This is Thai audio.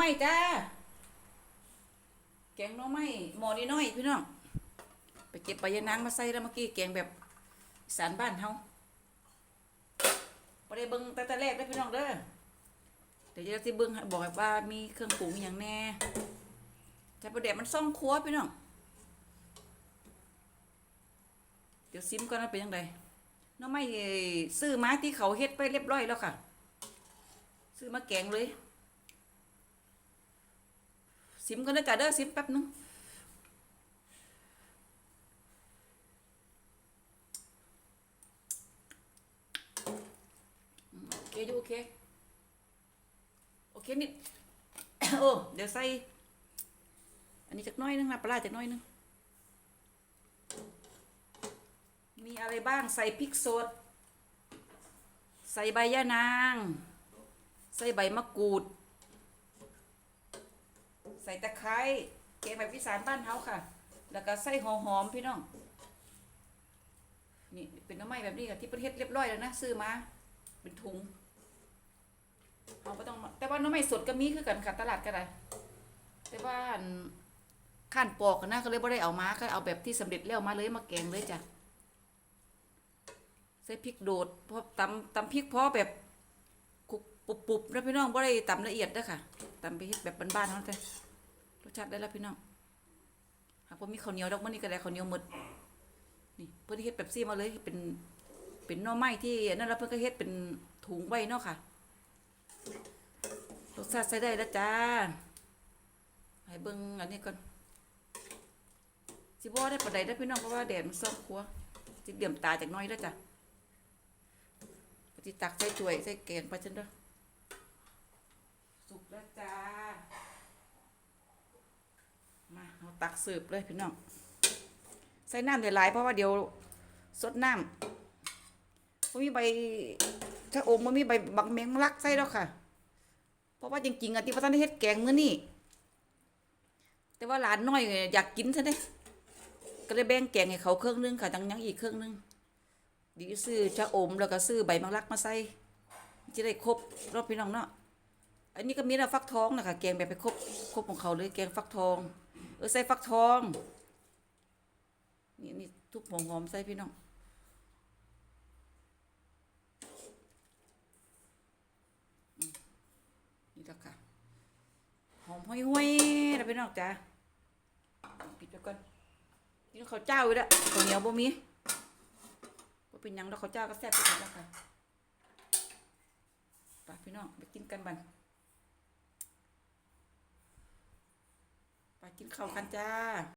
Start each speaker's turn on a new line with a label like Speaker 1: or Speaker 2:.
Speaker 1: ไม้จ้า แกงหน่อไม้หมอน้อยพี่น้อง ไปเก็บใบยะนางมาใส่แล้วเมื่อกี้แกงแบบสานบ้านเฮาบ่ได้เบิ่งแต่แต่แรกเด้พี่น้องเด้อ เดี๋ยวจะสิเบิ่งบอกว่ามีเครื่องปรุงอย่างแน่แต่ประเดี๋ยวมันซ่องครัวพี่น้อง เดี๋ยวซิมก่อนว่าเป็นยังไงน้องไม่ซื้อมาที่เขาเฮ็ดไปเรียบร้อยแล้วค่ะ ซื้อมาแกงเลย ซิมกันนะจ๊ะเด้อซิมแป๊บนึงโอเคอยู่โอเค โอเคนิดโอ้เดี๋ยวใส่ อันนี้จักน้อยนึงนะปลาร้าจักน้อยนึง มีอะไรบ้างใส่พริกสด ใส่ใบยะนาง ใส่ใบมะกรูด ส่ตะไคร้เกงแบบวิสานบ้านเฮาค่ะ แล้วก็ใส่หัวหอมพี่น้อง นี่เป็นน้ำไม้แบบนี้ค่ะที่ประเทศเรียบร้อยแล้วนะซื้อมา เป็นถุงเอาไปต้องแต่ว่าน้ำไม้สดก็มีคือกันค่ะตลาดก็ได้แต่ว่าขั้นปอกนะก็เลยไม่ได้เอามาก็เอาแบบที่สำเร็จแล้วมาเลยมาแกงเลยจ้ะใส่พริกโดดพราะตำตำพริกพราะแบบคุกปุบๆนะพี่น้องบ่ได้ตำละเอียดเด้อค่ะตำไปเฮ็ดแบบบ้านๆเฮาแต่รส ชาติได้แล้วพี่น้องหากว่ามีข้าวเหนียวดอกมันนี่ก็ได้ข้าวเหนียวหมดนี่เพิ่อนเฮ็ดแบบซี่มาเลยเป็น เป็นน่อไม้ที่นั่นแล้วเพิ่อนก็เฮ็ดเป็นถุงไว้เนาะค่ะรสชาติใส่ได้แล้วจ้าให้เบิ่งอันนี้ก่อนสิบ่ได้ปานใดเด้พี่น้องเพราะว่าแดดมันส่องครัวสิเดี่ยมตาจากน้อยแล้วจ้ะปฏิตักใส่ถ้วยใส่แกงไปจันเด้อสุกแล้วจ้า มาเอา ตักเสิร์ฟเลยพี่น้อง ใส่น้ำเดี๋ยวหลายเพราะว่าเดี๋ยวสดน้ำมันมีใบถ้าอมมันมีใบบักแมงลักใส่แล้วค่ะ เพราะว่าจริงๆอะที่พระท่านได้เฮ็ดแกงมื้อนี้แต่ว่าหลานน้อยอยากกินซะเด้ก็เลยแบ่งแกงให้เขาเครื่องนึงค่ะจังยังอีกเครื่องนึงดีซื้อชะอมแล้วก็ซื้อใบมังลักมาใส่จะได้ครบรอบพี่น้องเนาะอันนี้ก็มีนะฟักทองนะคะแกงแบบไปครบครบของเขาเลยแกงฟักทอง เออใส่ฟักทอง นี่นี่ทุกหัวหอมใส่พี่น้องนี่ละค่ะหอมห้อยๆนะพี่น้องจ้าปิดไปก่อนนี่เขาเจ้าอยู่ล้วข้าวเหนียวบ่มีว่เป็นยังแล้วเขาเจ้าก็แซ่บไปแล้วค่ะไปพี่น้องไปกินกันบันไป กินข้าวกันจ้า